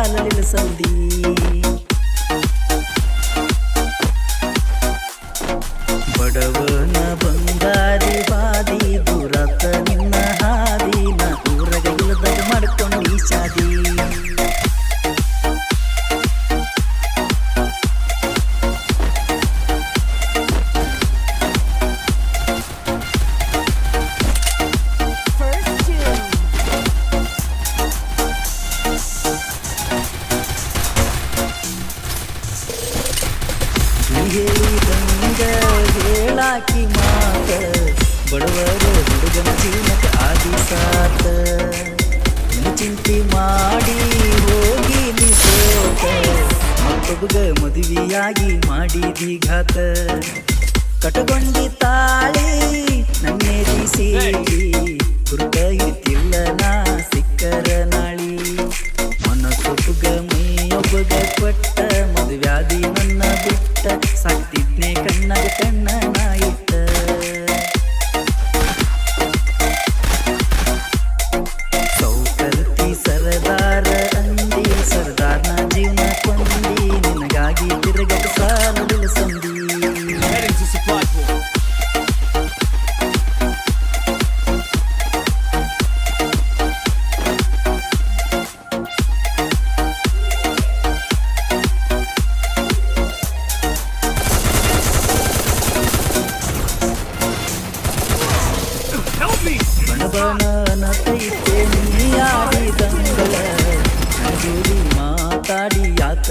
ಸಾಲಲಿಲ್ಲ ಸಂಧಿ ಬಡವನ ಬಂಗಾರಿ ಬಾದಿ ಬಡವರ ಹುಡುಗನ ಜೀವನಕ್ಕೆ ಆದಿ ಸಾತ ಚಿಂತೆ ಮಾಡಿ ಹೋಗಿ ನೀ ಸೋತ ಮತ್ತೊಬ್ಬಗ ಮದುವೆಯಾಗಿ ಮಾಡಿದಿ ಘಾತ. ಕಟಗೊಂಡಿ ತಾಳಿ ನನ್ನೆ ಸೇರಿ ಹುಡುಗ ಇರ್ತಿಲ್ಲ ನಾ ನಿನಗಾಗಿ ತಿರುಗಟ ಸಾಲದಿಲ್ಲ ಸಂದಿ Heading to supply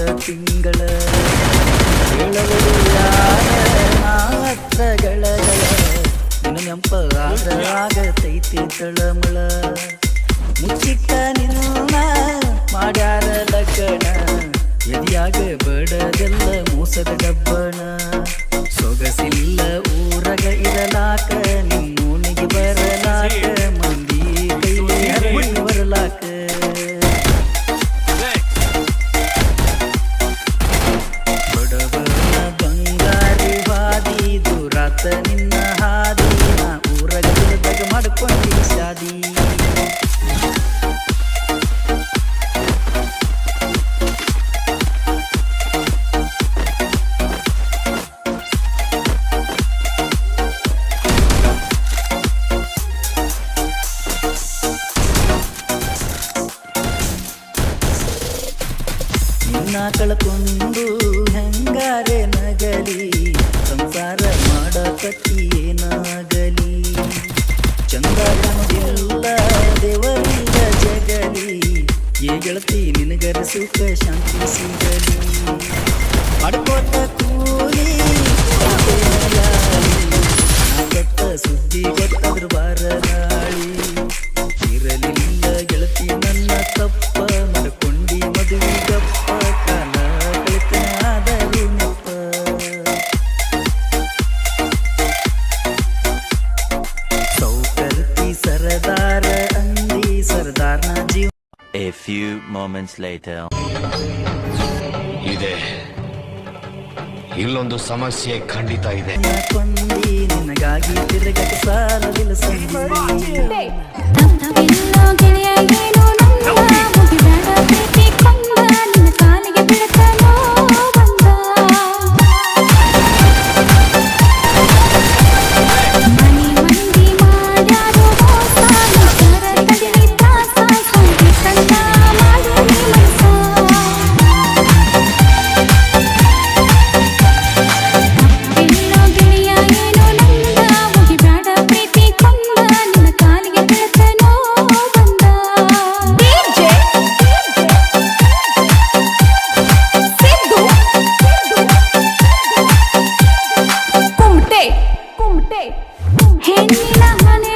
point. Help me! ಬಣಬಣನ ತೈತೆ ನೀಯಾಡಿದಂಗಳ ನಗುರಿ ಮಾತಾಡಿ ಯಾತ ತಿಂಗಳ ಹೇಳಗಳು ಯಾರ ನಾತ್ರಗಳಗಳ ನಿನ್ನ ನೆಂಪ ಆದ್ರ ಆಗತೈತಿ ತಳಮಳ ಮುಚ್ಚಿಟ್ಟ ನಿನ್ನ ಮಾಡ್ಯಾರ ಲಗ್ನ ಎದಿಯಾಗ ಬಡದೆಲ್ಲ ಮೋಸದ ಡಬ್ಬಣ ದುರಾತ ನಿನ್ನ ಹಾದಿ ನಾ ಊರಗ ಇರದಾಗ ಮಾಡ್ಕೊಂಡಿ ಶಾದಿ ಕಳ್ಕೊಂಡು ಹೆಂಗಾರೆ ನಗಲಿ ಸಂಸಾರ ಮಾಡಕತ್ತಿ ಏನಾಗಲಿ ಚಂದ ಜಗಲಿ ಏ ಗೆಳತಿ ನಿನಗರ ಸುಖ ಶಾಂತಿ ಸಿಗಲಿ. ಅಡ್ಕೋತ ಕೂಲಿ few moments later. ಇದೆ. ಇಲ್ಲೊಂದು ಸಮಸ್ಯೆ ಖಂಡಿತ ಇದೆ. ಕೊಂದಿ ತಿರುಗಕ್ಕೆ ಸಾಲವಿಲ್ಲ ಸಂಧಿ हे नीला मने